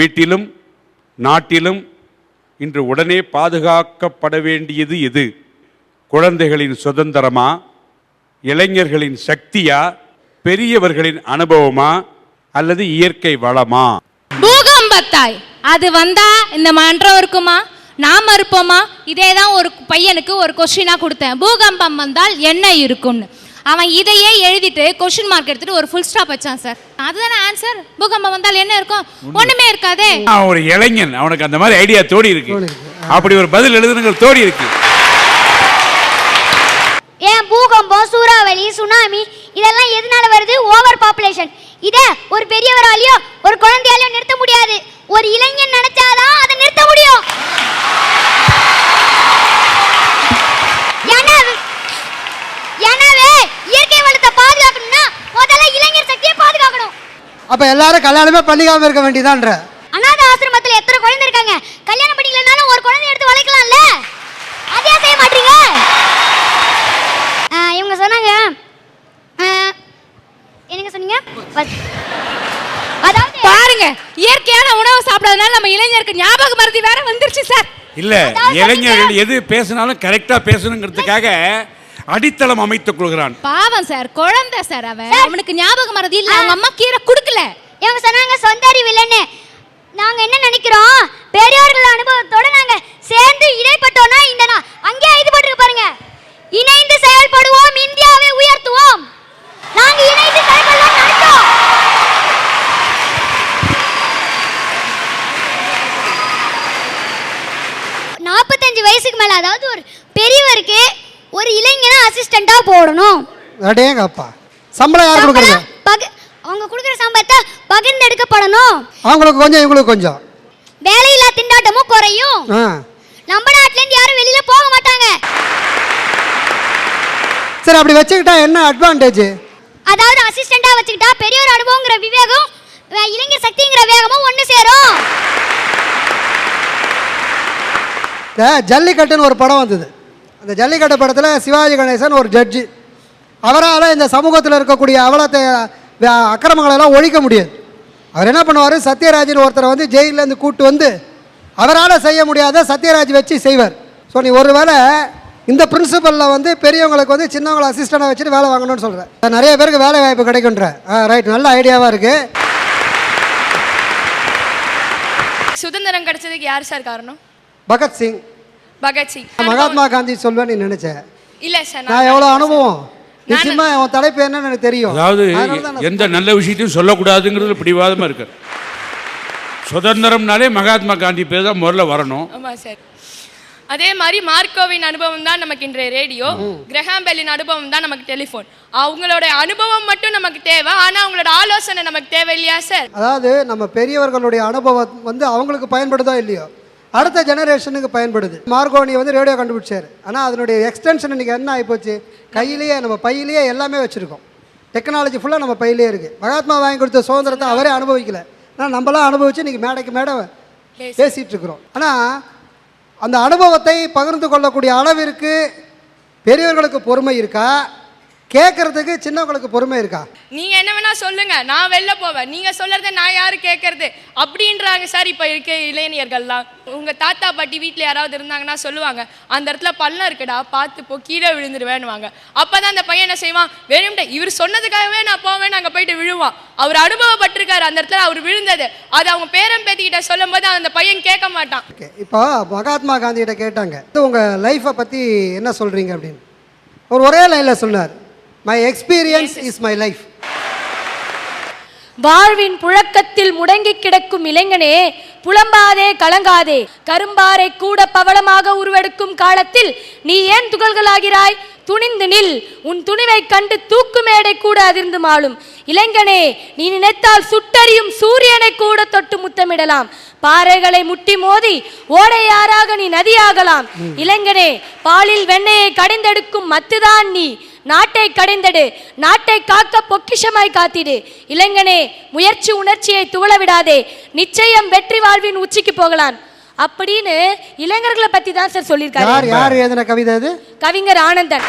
வீட்டிலும் நாட்டிலும் இன்று உடனே பாதுகாக்கப்பட வேண்டியது எது? குழந்தைகளின் சுதந்திரமா? இளைஞர்களின் சக்தியா? பெரியவர்களின் அனுபவமா? அல்லது இயற்கை வளமா? பூகம்பத்தாய். அது வந்தா இந்த மன்றம் இருக்குமா? நாம இருப்போமா இதே தான் ஒரு பையனுக்கு ஒரு கொஸ்டினா கொடுத்தேன். பூகம்பம் வந்தால் என்ன இருக்கும்னு. அவன் இதையே எழுதிட்டு கொஸ்டின் மார்க் எடுத்துட்டு ஒரு ஃபுல் ஸ்டாப் வச்சான் சார் அதுதானே ஆன்சர் பூகம்பம் வந்தால் என்ன இருக்கும்? ஒண்ணுமே இருக்காதே. அவன் ஒரு இளைஞன். அவனுக்கு அந்த மாதிரி ஐடியா தோடி இருக்கு. அப்படி ஒரு பதில் எழுதுனுங்க தோடி இருக்கு. ஏன் பூகம்பம் சூறாவளி சுனாமி இதெல்லாம் எதனால வருது? ஓவர் பாப்புலேஷன் இத ஒரு பெரியவராலையோ ஒரு குழந்தையாலையோ நிறுத்த முடியாது ஒரு இளைஞன் நினைச்சாதான் அதை நிறுத்த முடியும் எனவே எனவே இயற்கை வளத்தை பாதுகாக்கணும்னா முதல்ல இளைஞர் சக்தியை பாதுகாக்கணும் அப்ப எல்லாரும் கல்யாணமே பண்ணிக்காம இருக்க வேண்டியதான்ற. அனாதை ஆசிரமத்துல எத்தனை குழந்தை இருக்காங்க? கல்யாணம் பண்ணிக்கலனாலும் ஒரு குழந்தை எடுத்து வளர்க்கலாம்ல? அதே செய்ய மாட்டீங்க? இவங்க சொன்னாங்க ஆ, என்னங்க சொன்னீங்க? பத்- அதாவது பாருங்க இயற்கையான உணவு சாப்பிடாதனால நம்ம இளைஞருக்கு ஞாபக மருதி வேற வந்துருச்சு சார். இல்ல இளைஞர்கள் எது பேசினாலும் கரெக்டா பேசணுங்கிறதுக்காக அடித்தளம் அமைத்துக் கொள்கிறான். பாவம் சார் குழந்தை சார் அவன். அவனுக்கு ஞாபக மருதி இல்ல அவங்க அம்மா கீரை குடுக்கல. இவங்க சொன்னாங்க சொந்த அறிவு இல்லைன்னு. நாங்க என்ன நினைக்கிறோம்? பெரியோர்கள் அனுபவத்தோட நாங்க சேர்ந்து இடைப்பட்டோம்னா இந்த நா- அங்கேயே இது போட்டுருக்கு பாருங்க இணைந்து செயல்படுவோம் இந்தியாவை உயர்த்துவோம் நாங்க இணைந்து செயல்படலாம் நினைச்சோம் நாற்பத்தஞ்சு வயசுக்கு மேல அதாவது ஒரு பெரியவருக்கு ஒரு இளைஞனை அசிஸ்டண்டா போடணும் அடேங்க அப்பா சம்பளம் யார் கொடுக்குறது? அவங்க கொடுக்குற சம்பளத்தை பகிர்ந்தெடுக்கப்படணும். அவங்களுக்கு கொஞ்சம் இவங்களுக்கு கொஞ்சம். வேலையில்லா திண்டாட்டமும் குறையும். நம்ம நாட்டுல இருந்து யாரும் வெளியில போக மாட்டாங்க. சரி அப்படி வச்சுக்கிட்டா என்ன அட்வான்டேஜ் அதாவது அசிஸ்டண்டா வச்சுக்கிட்டா பெரியோர் அனுபவங்கிற விவேகம் இளைஞர் சக்திங்கிற வேகமும் ஒண்ணு சேரும். ஜல்லிக்கட்டுன்னு ஒரு படம் வந்தது. அந்த ஜல்லிக்கட்டு படத்தில் சிவாஜி கணேசன் ஒரு ஜட்ஜி அவரால் இந்த சமூகத்தில் இருக்கக்கூடிய அவலத்தை வே- அக்கிரமங்களை எல்லாம் ஒழிக்க முடியாது. அவர் என்ன பண்ணுவார்? சத்யராஜ்னு ஒருத்தரை வந்து ஜெயிலேருந்து கூட்டு வந்து அவரால் செய்ய முடியாத சத்யராஜ் வச்சு செய்வார். ஸோ நீ ஒருவேளை இந்த பிரின்சிபலில் வந்து பெரியவங்களுக்கு வந்து சின்னவங்களை அசிஸ்டண்டாக வச்சுட்டு வேலை வாங்கணும்னு சொல்கிறேன் நிறைய பேருக்கு வேலை வாய்ப்பு கிடைக்குன்ற ரைட் நல்ல ஐடியாவாக இருக்குது சுதந்திரம் கிடைச்சதுக்கு யார் சார் காரணம்? பகத்சிங். பகத்சிங். மகாத்மா காந்தி சொல்வேன்னு நினச்சேன் இல்ல சார் நான் எவ்வளோ அனுபவம்? நிச்சயமா உன் தலைப்பு என்னன்னு எனக்கு தெரியும். அதாவது எந்த நல்ல விஷயத்தையும் சொல்லக்கூடாதுங்கிறது பிடிவாதமா இருக்கு. சுதந்திரம்னாலே மகாத்மா காந்தி பேர் தான் முதல்ல வரணும். ஆமா சார் அதே மாதிரி மார்க்கோவின் அனுபவம் தான் நமக்கு இன்றைய ரேடியோ. கிரஹாம் பெல்லின் அனுபவம் தான் நமக்கு டெலிஃபோன். அவங்களோட அனுபவம் மட்டும் நமக்கு தேவை ஆனா அவங்களோட ஆலோசனை நமக்கு தேவை இல்லையா சார் அதாவது நம்ம பெரியவர்களுடைய அனுபவம் வந்து அவங்களுக்கு பயன்படுதோ இல்லையோ? அடுத்த ஜெனரேஷனுக்கு பயன்படுது. மார்கோனி வந்து ரேடியோ கண்டுபிடிச்சாரு. ஆனால் அதனுடைய எக்ஸ்டென்ஷன் இன்னைக்கு என்ன ஆகிப்போச்சு கையிலேயே நம்ம பையிலேயே எல்லாமே வச்சுருக்கோம். டெக்னாலஜி ஃபுல்லாக நம்ம பையிலே இருக்குது மகாத்மா வாங்கி கொடுத்த சுதந்திரத்தை அவரே அனுபவிக்கல. ஆனால் நம்மளாம் அனுபவிச்சு இன்னைக்கு மேடைக்கு மேடை பேசிகிட்டு இருக்கிறோம். ஆனால் அந்த அனுபவத்தை பகிர்ந்து கொள்ளக்கூடிய அளவிற்கு பெரியவர்களுக்கு பொறுமை இருக்கா? கேட்கறதுக்கு சின்னவங்களுக்கு பொறுமை இருக்கா? நீங்க என்ன வேணா சொல்லுங்க. நான் வெளில போவேன். நீங்க சொல்றத நான் யாரு கேட்கறது அப்படின்றாங்க. சார் இப்ப இருக்க இளைஞர்கள்லாம். உங்க தாத்தா பாட்டி வீட்ல யாராவது இருந்தாங்கன்னா சொல்லுவாங்க. அந்த இடத்துல பள்ளம் இருக்குடா பார்த்து போ கீழே விழுந்துருவேன்னுவாங்க. அப்பதான் அந்த பையன் என்ன செய்வான்? வேணும்டே இவர் சொன்னதுக்காகவே நான் போவேன் அங்க போயிட்டு விழுவான். அவர் அனுபவப்பட்டிருக்காரு அந்த இடத்துல அவர் விழுந்தது. அது அவங்க பேரன் பேத்திக்கிட்ட சொல்லும் போது அந்த பையன் கேட்க மாட்டான். இப்போ மகாத்மா காந்திகிட்ட கேட்டாங்க. இது உங்கள் லைஃப்பை பற்றி என்ன சொல்கிறீங்க அப்படின்னு? அவர் ஒரே லைனில் சொன்னார். My experience is my life வாழ்வின் புழக்கத்தில் முடங்கி கிடக்கும் இளைஞனே புலம்பாதே கலங்காதே. கரும்பாறை கூட பவளமாக உருவெடுக்கும் காலத்தில் நீ ஏன் துகள்களாகிறாய்? துணிந்து நில். உன் துணிவை கண்டு தூக்கு மேடை கூட அதிர்ந்து மாளும். இளைஞனே நீ நினைத்தால் சுட்டறியும் சூரியனை கூட தொட்டு முத்தமிடலாம். பாறைகளை முட்டி மோதி ஓடையாறாக நீ நதியாகலாம். இளைஞனே பாலில் வெண்ணெயை கடிந்தெடுக்கும் மத்துதான் நீ. நாட்டை கடைந்தெடு நாட்டை காக்க பொக்கிஷமாய் காத்திடு. இளைஞனே முயற்சி உணர்ச்சியை துவள விடாதே. நிச்சயம் வெற்றி வாழ்வின் உச்சிக்கு போகலாம். அப்படின்னு இளைஞர்களை பத்தி தான் சார் யார் சொல்லியிருக்காரு. யார் எழுதின கவிதை அது? கவிஞர் ஆனந்தன்.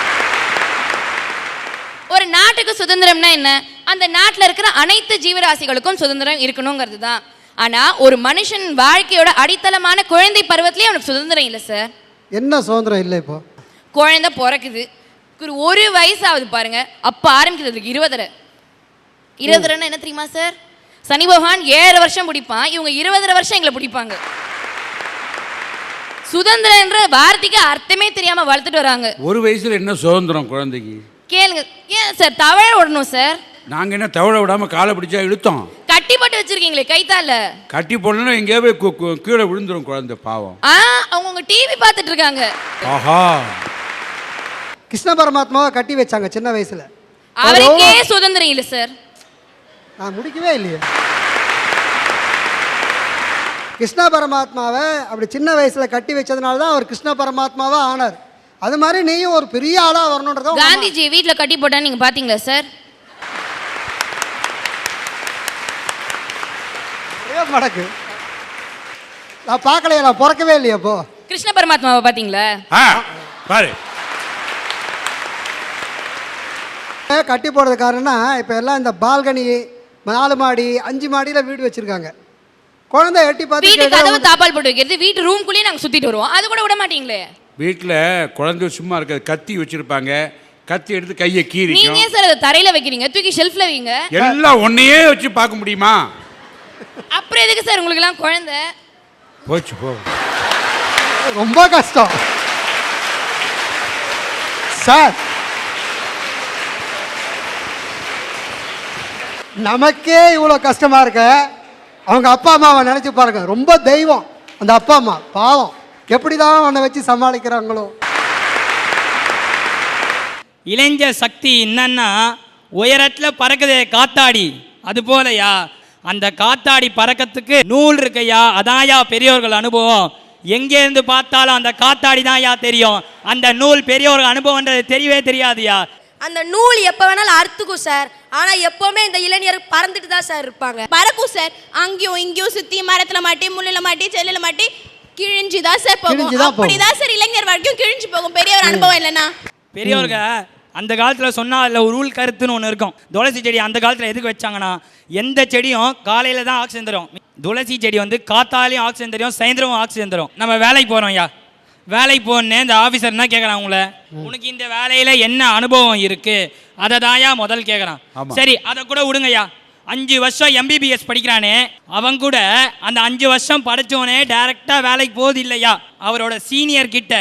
ஒரு நாட்டுக்கு சுதந்திரம்னா என்ன? அந்த நாட்டில் இருக்கிற அனைத்து ஜீவராசிகளுக்கும் சுதந்திரம் இருக்கணுங்கிறது தான். ஆனா ஒரு மனுஷன் வாழ்க்கையோட அடித்தளமான குழந்தை பருவத்திலேயே அவனுக்கு சுதந்திரம் இல்லை சார். என்ன சுதந்திரம் இல்லை இப்போ? குழந்தை பிறக்குது. ஒரு ஒரு வயசு ஆகுது பாருங்க. அப்ப ஆரம்பிக்குது அதுக்கு இருபதரை இருபதரைன்னா என்ன தெரியுமா சார்? சனி பகவான் ஏழு வருஷம் பிடிப்பான். இவங்க இருபதரை வருஷம் எங்களை பிடிப்பாங்க. சுதந்திரன்ற வார்த்தைக்கு அர்த்தமே தெரியாம வளர்த்துட்டு வராங்க. ஒரு வயசுல என்ன சுதந்திரம் குழந்தைக்கு? கேளுங்க. ஏன் சார் தவழ விடணும் சார்? நாங்க என்ன தவழ விடாம காலை பிடிச்சா இழுத்தோம்? கட்டி போட்டு வச்சிருக்கீங்களே கைத்தால கட்டி போடணும் எங்கேயாவது கீழே விழுந்துரும் குழந்தை பாவம். ஆ அவங்க டிவி பார்த்துட்டு இருக்காங்க. ஆஹா. கிருஷ்ண பரமாத்மாவை கட்டி வச்சாங்க சின்ன வயசுல. அவருக்கே சுதந்திரம் இல்லை சார் நான் முடிக்கவே இல்லையே. கிருஷ்ண பரமாத்மாவை அப்படி சின்ன வயசுல கட்டி வச்சதுனால தான் அவர் கிருஷ்ண பரமாத்மாவா ஆனார். அது மாதிரி நீயும் ஒரு பெரிய ஆளா வரணுன்றத காந்திஜி வீட்ல கட்டி போட்டா நீங்க பாத்தீங்களா சார் மடக்கு. நான் பார்க்கலையே நான் பிறக்கவே இல்லையே அப்போ. கிருஷ்ண பரமாத்மாவை பாத்தீங்களா? ஆ பாரு. கட்டி போடுறது காரணம்னா இப்போ எல்லாம் இந்த பால்கனி நாலு மாடி அஞ்சு மாடியில் வீடு வச்சிருக்காங்க. குழந்தை எட்டி பார்த்து வீட்டு கதவு தாப்பால் போட்டு வைக்கிறது. வீட்டு ரூம்குள்ளேயே நாங்க சுத்திட்டு வருவோம். அது கூட விட மாட்டீங்களே? வீட்டில் குழந்தை சும்மா இருக்காது. கத்தி வச்சிருப்பாங்க. கத்தி எடுத்து கையை நீங்க கீறிக்கும் ஏன் சார் அதை தரையில வைக்கிறீங்க? தூக்கி ஷெல்ஃப்ல வைங்க. எல்லாம் ஒன்னையே வச்சு பார்க்க முடியுமா? அப்புறம் எதுக்கு சார் உங்களுக்கு எல்லாம் குழந்தை? போச்சு போ. ரொம்ப கஷ்டம். சார் நமக்கே இவ்வளோ கஷ்டமாக இருக்க? அவங்க அப்பா அம்மாவை நினச்சி பாருங்க. ரொம்ப தெய்வம். அந்த அப்பா அம்மா பாவம். எப்படி தான் அவனை வச்சு சமாளிக்கிறாங்களோ? இளைஞ சக்தி என்னன்னா உயரத்தில் பறக்குதே காத்தாடி. அது போலயா? அந்த காத்தாடி பறக்கத்துக்கு நூல் இருக்கையா? அதான்யா பெரியோர்கள் அனுபவம். எங்கேருந்து பார்த்தாலும் அந்த காத்தாடி தான்யா தெரியும். அந்த நூல் பெரியோர்கள் அனுபவம்ன்றது தெரியவே தெரியாதுயா? அந்த நூல் எப்போ வேணாலும் அறுத்துக்கும் சார் ஆனா எப்பவுமே இந்த இளைஞர் பறந்துட்டு தான் சார் இருப்பாங்க. பறக்கும் சார் அங்கேயும் இங்கேயும் சுத்தி மரத்துல மாட்டி முள்ளில மாட்டி செல்லுல மாட்டி கிழிஞ்சு தான் சார் போகும். அப்படிதான் சார் இளைஞர் வாழ்க்கையும் கிழிஞ்சு போகும். பெரிய ஒரு அனுபவம் இல்லைன்னா? பெரியவர்க அந்த காலத்தில் சொன்னால் அதில் ஒரு ரூல் கருத்துன்னு ஒன்று இருக்கும். துளசி செடி அந்த காலத்தில் எதுக்கு வச்சாங்கன்னா எந்த செடியும் காலையில் தான் ஆக்சிஜன் தரும். துளசி செடி வந்து காத்தாலையும் ஆக்சிஜன் தரும் சாயந்தரமும் ஆக்சிஜன் தரும். நம்ம வேலைக்கு போகிறோம் ஐயா. வேலைக்கு போனே இந்த ஆஃபீஸர் என்ன கேட்குறான் உங்களை? உனக்கு இந்த வேலையில் என்ன அனுபவம் இருக்குது அதை தான்யா முதல் கேட்குறான். சரி அதை கூட விடுங்கய்யா. அஞ்சு வருஷம் எம்பிபிஎஸ் படிக்கிறானே. அவன் கூட அந்த அஞ்சு வருஷம் படிச்சவனே டைரெக்டாக வேலைக்கு போகுது இல்லையா அவரோட சீனியர் கிட்ட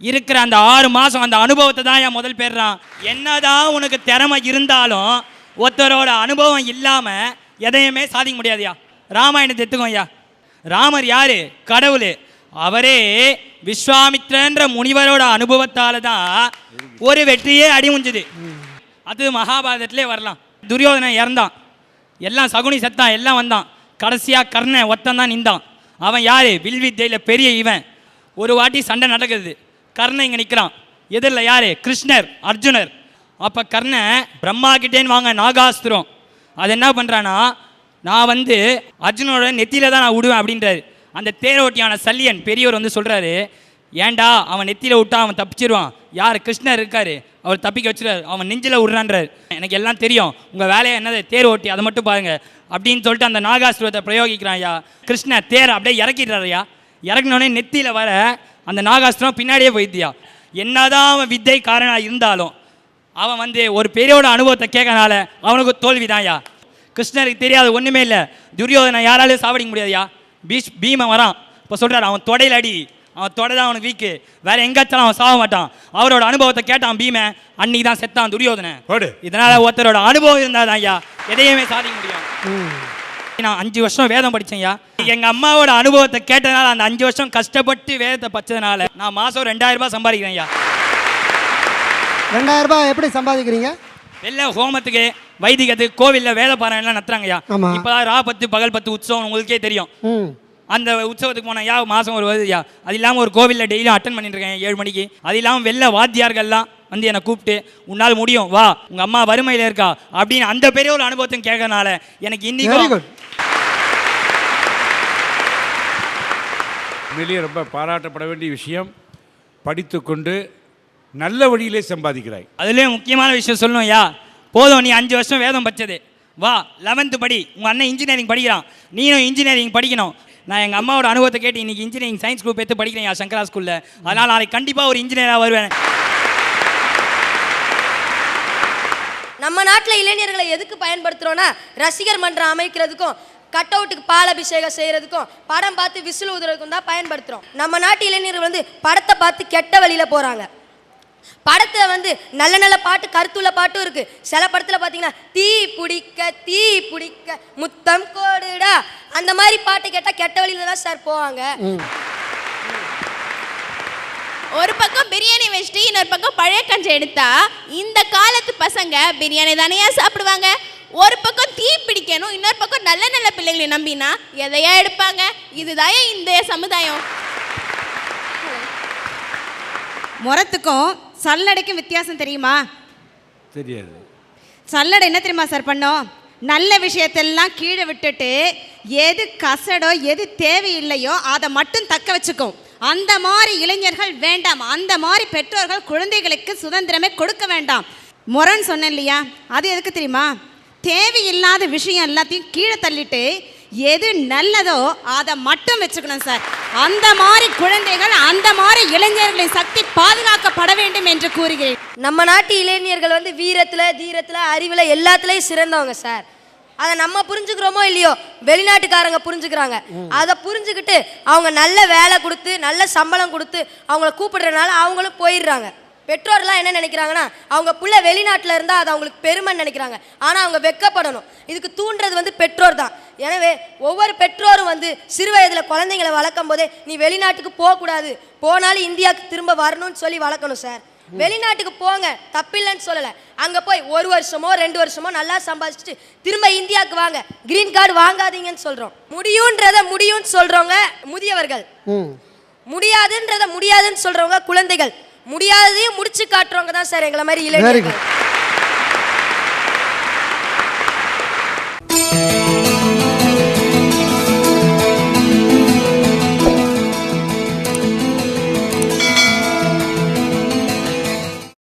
இருக்கிற அந்த ஆறு மாதம் அந்த அனுபவத்தை தான் என் முதல் பெறான் என்னதான் உனக்கு திறமை இருந்தாலும் ஒருத்தரோட அனுபவம் இல்லாமல் எதையுமே சாதிக்க முடியாதுயா ராமாயணத்தை எடுத்துக்கோயா ராமர் யாரு? கடவுள். அவரே விஸ்வாமித்ரன்ற முனிவரோட அனுபவத்தால தான் ஒரு வெற்றியே அடிமுஞ்சுது அது மகாபாரதத்திலே வரலாம். துரியோதனன் இறந்தான். எல்லாம் சகுனி செத்தான் எல்லாம் வந்தான். கடைசியாக கர்ணன் ஒத்தன் தான் நின்றான் அவன் யாரு? வில்வித்தையில் பெரிய இவன். ஒரு வாட்டி சண்டை நடக்குது. கர்ணன் இங்கே நிற்கிறான் எதிரில் யார்? கிருஷ்ணர் அர்ஜுனர். அப்போ கர்ணன் பிரம்மா கிட்டேன்னு வாங்க நாகாஸ்திரம். அது என்ன பண்ணுறான்னா நான் வந்து அர்ஜுனோட நெத்தியில் தான் நான் விடுவேன் அப்படின்றாரு. அந்த தேரோட்டியான சல்லியன் பெரியவர் வந்து சொல்கிறாரு ஏன்டா அவன் நெத்தியில் விட்டா அவன் தப்பிச்சிருவான். யார் கிருஷ்ணர் இருக்காரு. அவர் தப்பிக்க வச்சுருவார். அவன் நெஞ்சில் விடுறான்றார். எனக்கு எல்லாம் தெரியும். உங்கள் வேலையை என்னது? தேர் ஓட்டி அதை மட்டும் பாருங்க. அப்படின்னு சொல்லிட்டு அந்த நாகாசுரத்தை பிரயோகிக்கிறான் ஐயா. கிருஷ்ணர் தேர் அப்படியே இறக்கிடுறாருயா இறக்குனோடனே நெத்தியில் வர அந்த நாகாஸ்திரம் பின்னாடியே போயிடுதியா. என்னதான் அவன் வித்தை காரணம் இருந்தாலும் அவன் வந்து ஒரு பெரியோட அனுபவத்தை கேட்கறனால அவனுக்கு தோல்விதான்யா கிருஷ்ணருக்கு தெரியாது ஒன்றுமே இல்லை. துரியோதனை யாராலையும் சாப்பிடிக்க முடியாதுயா பீஷ் பீமன் வரான் இப்போ சொல்கிறார் அவன் தொடையில் அடி. அவன் தொடை தான் அவனுக்கு வீக்கு. வேற எங்காச்சும் அவன் சாக மாட்டான். அவரோட அனுபவத்தை கேட்டான் பீமன் அன்னைக்கு தான் செத்தான் துரியோதனன். போடு. இதனால ஒருத்தரோட அனுபவம் இருந்தாதான் ஐயா எதையுமே சாதிக்க முடியும். நான் அஞ்சு வருஷம் வேதம் படிச்சேன்யா எங்க அம்மாவோட அனுபவத்தை கேட்டதுனால அந்த அஞ்சு வருஷம் கஷ்டப்பட்டு வேதத்தை படிச்சதுனால நான் மாசம் ரெண்டாயிரம் ரூபாய் சம்பாதிக்கிறேன் ஐயா. ரெண்டாயிரம் ரூபாய் எப்படி சம்பாதிக்கிறீங்க? வெளில ஹோமத்துக்கு வைதிகத்துக்கு கோவிலில் வேலை பாராயணம்லாம் நடத்துறாங்கய்யா ஆமா. இப்போதான் ரா பத்து பகல் பத்து உற்சவம் உங்களுக்கே தெரியும். அந்த உற்சவத்துக்கு போனால் யா மாதம் ஒரு வருதுயா அது இல்லாமல் ஒரு கோவிலில் டெய்லியும் அட்டன் பண்ணிட்டு இருக்கேன் ஏழு மணிக்கு. அது இல்லாமல் வெளில வாத்தியார்கள்லாம் வந்து என்னை கூப்பிட்டு உன்னால் முடியும் வா உங்கள் அம்மா வறுமையில் இருக்கா? அப்படின்னு அந்த பெரிய ஒரு அனுபவத்தையும் கேட்கறனால எனக்கு குட் உண்மையிலேயே ரொம்ப பாராட்டப்பட வேண்டிய விஷயம். படித்துக்கொண்டு நல்ல வழியிலே சம்பாதிக்கிறாய். அதுலேயும் முக்கியமான விஷயம் சொல்லணும் யா போதும் நீ அஞ்சு வருஷம் வேதம் படிச்சது. வா லெவன்த்து படி. உங்கள் அண்ணன் இன்ஜினியரிங் படிக்கிறான். நீனும் இன்ஜினியரிங் படிக்கணும். நான் எங்கள் அம்மாவோட அனுபவத்தை கேட்டு இன்றைக்கி இன்ஜினியரிங் சயின்ஸ் குரூப் எடுத்து படிக்கிறேன் சங்கரா ஸ்கூலில் அதனால் நாளைக்கு கண்டிப்பாக ஒரு இன்ஜினியராக வருவேன். நம்ம நாட்டில் இளைஞர்களை எதுக்கு பயன்படுத்துகிறோன்னா ரசிகர் மன்றம் அமைக்கிறதுக்கும் கட் அவுட்டுக்கு பால் அபிஷேகம் செய்கிறதுக்கும் படம் பார்த்து விசில் ஊதுறதுக்கும் தான் பயன்படுத்துகிறோம் நம்ம நாட்டு இளைஞர்கள் வந்து படத்தை பார்த்து கெட்ட வழியில் போகிறாங்க படத்துல வந்து நல்ல நல்ல பாட்டு கருத்துள்ள பாட்டும் இருக்கு. சில படத்துல பாத்தீங்கன்னா தீ பிடிக்க தீ பிடிக்க முத்தம் கோடுடா அந்த மாதிரி பாட்டு கேட்டா கெட்ட வழியில தான் சார் போவாங்க. ஒரு பக்கம் பிரியாணி வச்சுட்டு இன்னொரு பக்கம் பழைய கஞ்சி எடுத்தா இந்த காலத்து பசங்க பிரியாணி தானேயா சாப்பிடுவாங்க? ஒரு பக்கம் தீ பிடிக்கணும் இன்னொரு பக்கம் நல்ல நல்ல பிள்ளைங்களை நம்பினா எதையா எடுப்பாங்க? இதுதான் இந்த சமுதாயம்? முரத்துக்கும் சல்லடைக்கும் வித்தியாசம் தெரியுமா? தெரியாது. சல்லடை என்ன தெரியுமா சார் பண்ணோம்? நல்ல விஷயத்தெல்லாம் கீழே விட்டுட்டு எது கசடோ எது தேவையில்லையோ அதை மட்டும் தக்க வச்சுக்கும். அந்த மாதிரி இளைஞர்கள் வேண்டாம். அந்த மாதிரி பெற்றோர்கள் குழந்தைகளுக்கு சுதந்திரமே கொடுக்க வேண்டாம். முரண் சொன்னேன் இல்லையா? அது எதுக்கு தெரியுமா? தேவையில்லாத விஷயம் எல்லாத்தையும் கீழே தள்ளிட்டு எது நல்லதோ அதை மட்டும் வச்சுக்கணும் சார். அந்த மாதிரி குழந்தைகள் அந்த மாதிரி இளைஞர்களின் சக்தி பாதுகாக்கப்பட வேண்டும் என்று கூறுகிறேன். நம்ம நாட்டு இளைஞர்கள் வந்து வீரத்தில் தீரத்தில் அறிவில் எல்லாத்துலேயும் சிறந்தவங்க சார். அதை நம்ம புரிஞ்சுக்கிறோமோ இல்லையோ வெளிநாட்டுக்காரங்க புரிஞ்சுக்கிறாங்க. அதை புரிஞ்சுக்கிட்டு அவங்க நல்ல வேலை கொடுத்து நல்ல சம்பளம் கொடுத்து அவங்கள கூப்பிடுறதுனால அவங்களும் போயிடுறாங்க. பெற்றோர்லாம் என்ன நினைக்கிறாங்கன்னா அவங்க புள்ள வெளிநாட்டில் இருந்தால் அது அவங்களுக்கு பெருமைன்னு நினைக்கிறாங்க. ஆனால் அவங்க வெக்கப்படணும். இதுக்கு தூண்டுறது வந்து பெற்றோர் தான் எனவே ஒவ்வொரு பெற்றோரும் வந்து சிறு வயதில் குழந்தைங்களை வளர்க்கும் போதே நீ வெளிநாட்டுக்கு போகக்கூடாது. போனாலும் இந்தியாவுக்கு திரும்ப வரணும்னு சொல்லி வளர்க்கணும் சார். வெளிநாட்டுக்கு போங்க. தப்பில்லைன்னு சொல்லலை. அங்கே போய் ஒரு வருஷமோ ரெண்டு வருஷமோ நல்லா சம்பாதிச்சுட்டு திரும்ப இந்தியாவுக்கு வாங்க. கிரீன் கார்டு வாங்காதீங்கன்னு சொல்கிறோம் முடியுன்றத முடியும்னு சொல்கிறவங்க முதியவர்கள். முடியாதுன்றத முடியாதுன்னு சொல்கிறவங்க குழந்தைகள். முடியாததையும் முடிச்சு காட்டுறவங்க தான் சார் எங்களை மாதிரி இளைஞர்கள்.